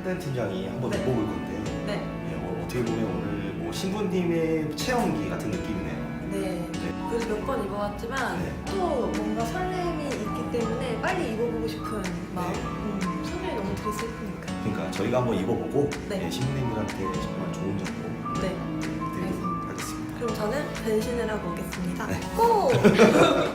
한단 팀장이 한번 네. 입어볼 건데 네. 예, 어, 어떻게 보면 오늘 뭐 신부님의 체험기 같은 느낌이네요. 네. 그래서 몇 번 입어봤지만 네. 또 뭔가 설렘이 있기 때문에 빨리 입어보고 싶은 마음. 네. 음, 소면이 너무 예쁘니까. 그러니까 저희가 한번 입어보고 네. 예, 신부님들한테 정말 좋은 정보 네. 드리도록 하겠습니다. 그럼 저는 변신을 하고 오겠습니다. 네. 고!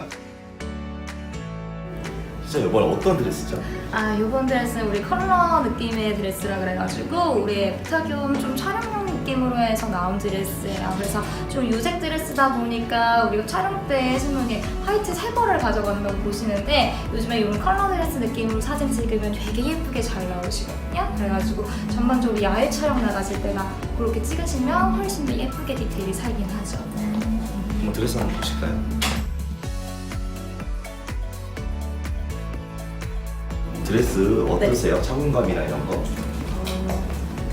진짜 이번 어떤 드레스죠? 아, 요번 드레스는 우리 컬러 느낌의 드레스라 그래가지고 우리 애프터겸 좀 촬영용 느낌으로 해서 나온 드레스예요. 그래서 좀 유색 드레스다 보니까 우리가 촬영 때 신문에 화이트 세 벌을 거 보시는데 요즘에 이런 컬러 드레스 느낌으로 사진 찍으면 되게 예쁘게 잘 나오시거든요. 그래가지고 전반적으로 야외 촬영 나가실 때나 그렇게 찍으시면 훨씬 더 예쁘게 디테일이 살긴 하죠. 한번 드레스 한번 보실까요? 드레스 어떠세요? 착용감이나 이런 거? 어,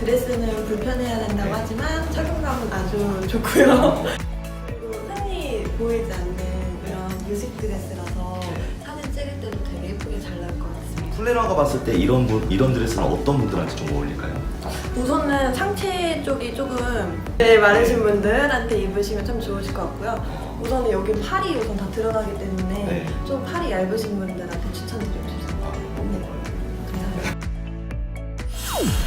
드레스는 불편해야 된다고 네. 하지만 착용감은 아주 좋고요. 그리고 흔히 보이지 않는 이런 유식 드레스라서 네. 사진 찍을 때도 되게 예쁘게 잘 나올 것 같습니다. 플래너가 봤을 때 이런 분, 이런 드레스는 어떤 분들한테 좀 어울릴까요? 우선은 상체 쪽이 조금 네, 마르신 분들한테 입으시면 참 좋으실 것 같고요. 우선은 여기 팔이 우선 다 드러나기 때문에 네. 좀 팔이 얇으신 분들한테 추천드리고 싶습니다. 아, 네. 감사합니다.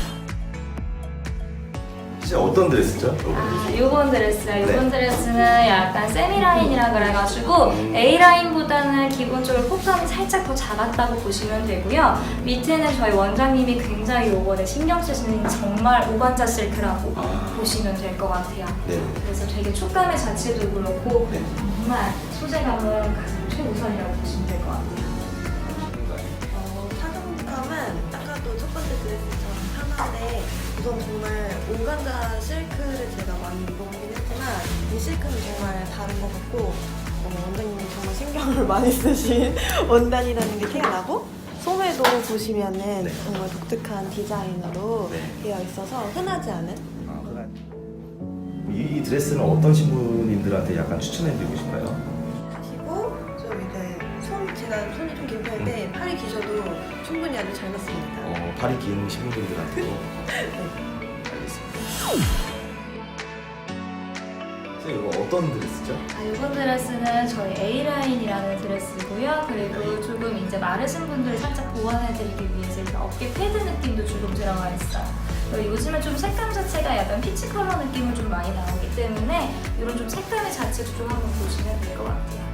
진짜 어떤 드레스죠? 아, 요번 드레스요. 요번 네. 드레스는 약간 세미라인이라 그래가지고 음. A라인보다는 기본적으로 폭감이 살짝 더 작았다고 보시면 되고요. 밑에는 저희 원장님이 굉장히 요번에 신경 쓰시는 정말 오반자 실크라고 아. 보시면 될 것 같아요. 네. 그래서 되게 촉감의 자체도 그렇고 네. 정말 소재감은 가장 최우선이라고 보시면 될 것 같아요. 아까도 첫 번째 드레스처럼 편한데 우선 정말 오간자 실크를 제가 많이 입어보긴 했지만 이 실크는 정말 다른 것 같고 어, 원장님이 정말 신경을 많이 쓰신 원단이라는 게 티가 나고 소매도 보시면은 네. 정말 독특한 디자인으로 네. 되어 있어서 흔하지 않은 아, 그래. 이 드레스는 어떤 신부님들한테 약간 추천해드리고 싶어요? 하시고 좀 이제 손 제가 손이 좀 긴 편인데 팔이 기셔도 충분히 아주 잘 맞습니다. 어, 팔이 긴 신부님들한테도 네. 알겠습니다. 선생님 이거 어떤 드레스죠? 아, 이번 드레스는 저희 A라인이라는 드레스고요. 그리고 조금 이제 마르신 분들을 살짝 보완해드리기 위해서 이렇게 어깨 패드 느낌도 조금 들어가 있어요. 그리고 요즘은 좀 색감 자체가 약간 피치 컬러 느낌을 좀 많이 나오기 때문에 이런 좀 색감의 자체도 좀 한번 보시면 될 것 같아요.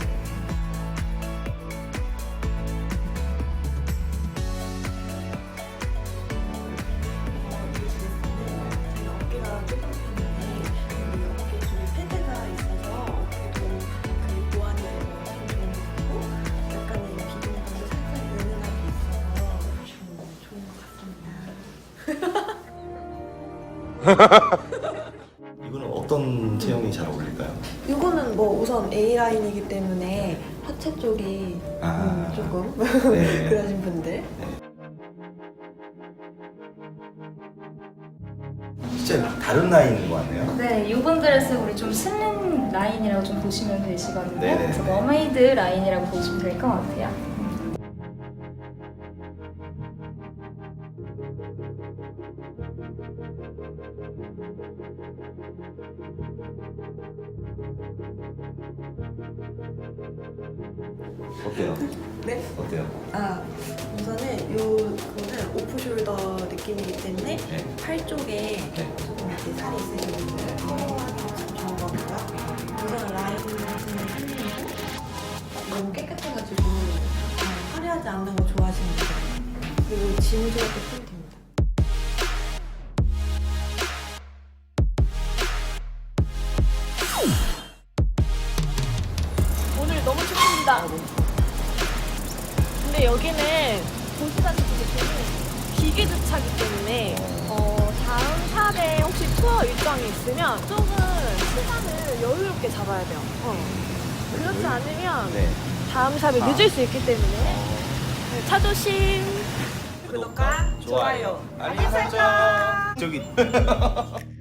이거는 어떤 체형이 잘 어울릴까요? 이거는 뭐 우선 A 라인이기 때문에 하체 쪽이 아. 음, 조금 네. 그러신 분들 진짜 다른 라인인 것 같네요. 네, 이번 드레스 우리 좀 슬림 라인이라고 좀 보시면 되시거든요. 네네네. 그래서 머메이드 라인이라고 보시면 될 것 같아요. 어때요? 네? 어때요? 아 우선은 요 거는 오프 숄더 느낌이기 때문에 네. 팔 쪽에 네. 조금 이렇게 살이 있으신 분들 좋은 것 같고요. 우선 라인 같은 편이고 너무 깨끗해가지고 아, 화려하지 않는 거 좋아하시는 분들 그리고 또포 너무 춥습니다. 근데 여기는 보시다시피 기계 주차기 때문에 어, 다음 샵에 혹시 투어 일정이 있으면 조금 시간을 여유롭게 잡아야 돼요. 어. 그렇지 않으면 네. 다음 샵에 아. 늦을 수 있기 때문에 네, 차 조심. 구독과 좋아요, 알림 설정. 저기